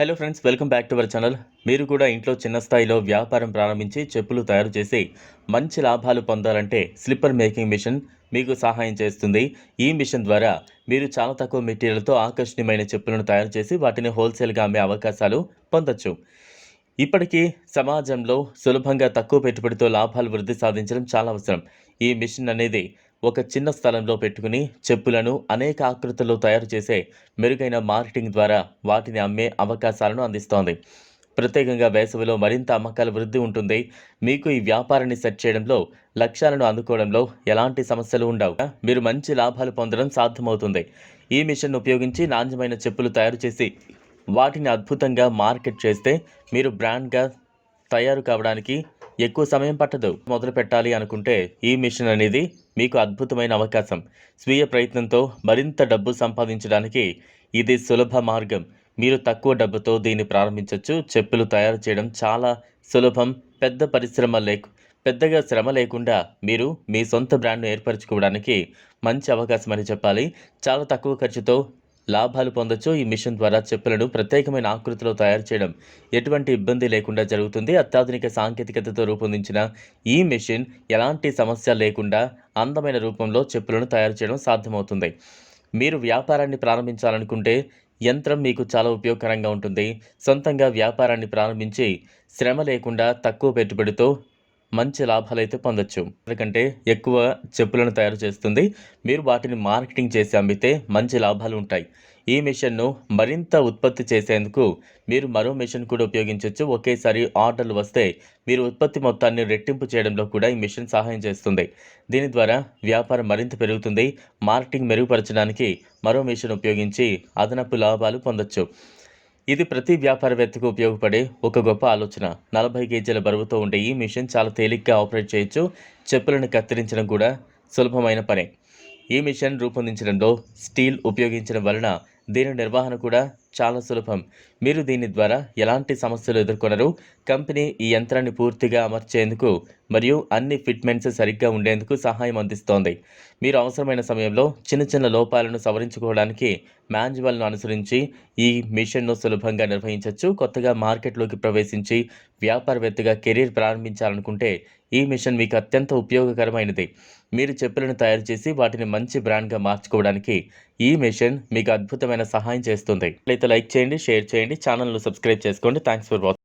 Hello friends welcome back to our channel మీరు కూడా ఇంట్లో చిన్న స్థాయిలో వ్యాపారం ప్రారంభించి చెప్పులు తయారు చేసి మంచి లాభాలు పొందాలంటే స్లిప్పర్ మేకింగ్ మిషన్ మీకు సహాయం చేస్తుంది. ఈ మిషన్ ద్వారా మీరు చాలా తక్కువ మెటీరియల్తో ఆకర్షణీయమైన చెప్పులను తయారు చేసి వాటిని హోల్సేల్గా అమ్మే అవకాశాలు పొందొచ్చు. ఇప్పటికీ సమాజంలో సులభంగా తక్కువ పెట్టుబడితో లాభాలు వృద్ధి సాధించడం చాలా అవసరం. ఈ మిషన్ అనేది ఒక చిన్న స్థలంలో పెట్టుకుని చెప్పులను అనేక ఆకృతుల్లో తయారు చేసే మెరుగైన మార్కెటింగ్ ద్వారా వాటిని అమ్మే అవకాశాలను అందిస్తోంది. ప్రత్యేకంగా వేసవిలో మరింత అమ్మకాల వృద్ధి ఉంటుంది. మీకు ఈ వ్యాపారాన్ని సెట్ చేయడంలో లక్ష్యాలను అందుకోవడంలో ఎలాంటి సమస్యలు ఉండవు. మీరు మంచి లాభాలు పొందడం సాధ్యమవుతుంది. ఈ మిషన్ ఉపయోగించి నాణ్యమైన చెప్పులు తయారు చేసి వాటిని అద్భుతంగా మార్కెట్ చేస్తే మీరు బ్రాండ్గా తయారు కావడానికి ఎక్కువ సమయం పట్టదు. మొదలు పెట్టాలి అనుకుంటే ఈ మిషన్ అనేది మీకు అద్భుతమైన అవకాశం. స్వీయ ప్రయత్నంతో మరింత డబ్బు సంపాదించడానికి ఇది సులభ మార్గం. మీరు తక్కువ డబ్బుతో దీన్ని ప్రారంభించవచ్చు చెప్పులు తయారు చేయడం చాలా సులభం. పెద్ద పరిశ్రమ లేకు పెద్దగా శ్రమ లేకుండా మీరు మీ సొంత బ్రాండ్ను ఏర్పరచుకోవడానికి మంచి అవకాశం అని చెప్పాలి. చాలా తక్కువ ఖర్చుతో లాభాలు పొందొచ్చు. ఈ మిషన్ ద్వారా చెప్పులను ప్రత్యేకమైన ఆకృతిలో తయారు చేయడం ఎటువంటి ఇబ్బంది లేకుండా జరుగుతుంది. అత్యాధునిక సాంకేతికతతో రూపొందించిన ఈ మిషన్ ఎలాంటి సమస్య లేకుండా అందమైన రూపంలో చెప్పులను తయారు చేయడం సాధ్యమవుతుంది. మీరు వ్యాపారాన్ని ప్రారంభించాలనుకుంటే యంత్రం మీకు చాలా ఉపయోగకరంగా ఉంటుంది. సొంతంగా వ్యాపారాన్ని ప్రారంభించి శ్రమ లేకుండా తక్కువ పెట్టుబడితో మంచి లాభాలు అయితే పొందొచ్చు. ఎందుకంటే ఎక్కువ చెప్పులను తయారు చేస్తుంది. మీరు వాటిని మార్కెటింగ్ చేసి అమ్మితే మంచి లాభాలు ఉంటాయి. ఈ మిషన్ను మరింత ఉత్పత్తి చేసేందుకు మీరు మరో మిషన్ కూడా ఉపయోగించవచ్చు ఒకేసారి ఆర్డర్లు వస్తే మీరు ఉత్పత్తి మొత్తాన్ని రెట్టింపు చేయడంలో కూడా ఈ మిషన్ సహాయం చేస్తుంది. దీని ద్వారా వ్యాపారం మరింత పెరుగుతుంది. మార్కెటింగ్ మెరుగుపరచడానికి మరో మిషన్ ఉపయోగించి అదనపు లాభాలు పొందొచ్చు. ఇది ప్రతి వ్యాపారవేత్తకు ఉపయోగపడే ఒక గొప్ప ఆలోచన. నలభై కేజీల బరువుతో ఉండే ఈ మిషన్ చాలా తేలిగ్గా ఆపరేట్ చేయొచ్చు. చెప్పులను కత్తిరించడం కూడా సులభమైన పనే. ఈ మిషన్ రూపొందించడంలో స్టీల్ ఉపయోగించడం వలన దీని నిర్వహణ కూడా చాలా సులభం. మీరు దీని ద్వారా ఎలాంటి సమస్యలు ఎదుర్కొనరు. కంపెనీ ఈ యంత్రాన్ని పూర్తిగా అమర్చేందుకు మరియు అన్ని ఫిట్మెంట్స్ సరిగ్గా ఉండేందుకు సహాయం అందిస్తోంది. మీరు అవసరమైన సమయంలో చిన్న చిన్న లోపాలను సవరించుకోవడానికి మాన్యువల్ను అనుసరించి ఈ మిషన్ను సులభంగా నిర్వహించవచ్చు కొత్తగా మార్కెట్లోకి ప్రవేశించి వ్యాపారవేత్తగా కెరీర్ ప్రారంభించాలనుకుంటే ఈ మిషన్ మీకు అత్యంత ఉపయోగకరమైనది. మీరు చెప్పులను తయారు చేసి వాటిని మంచి బ్రాండ్గా మార్చుకోవడానికి ఈ మిషన్ మీకు అద్భుతమైన సహాయం చేస్తుంది. అయితే లైక్ చేయండి షేర్ చేయండి ఛానల్ను సబ్స్క్రైబ్ చేసుకోండి. Thanks for watching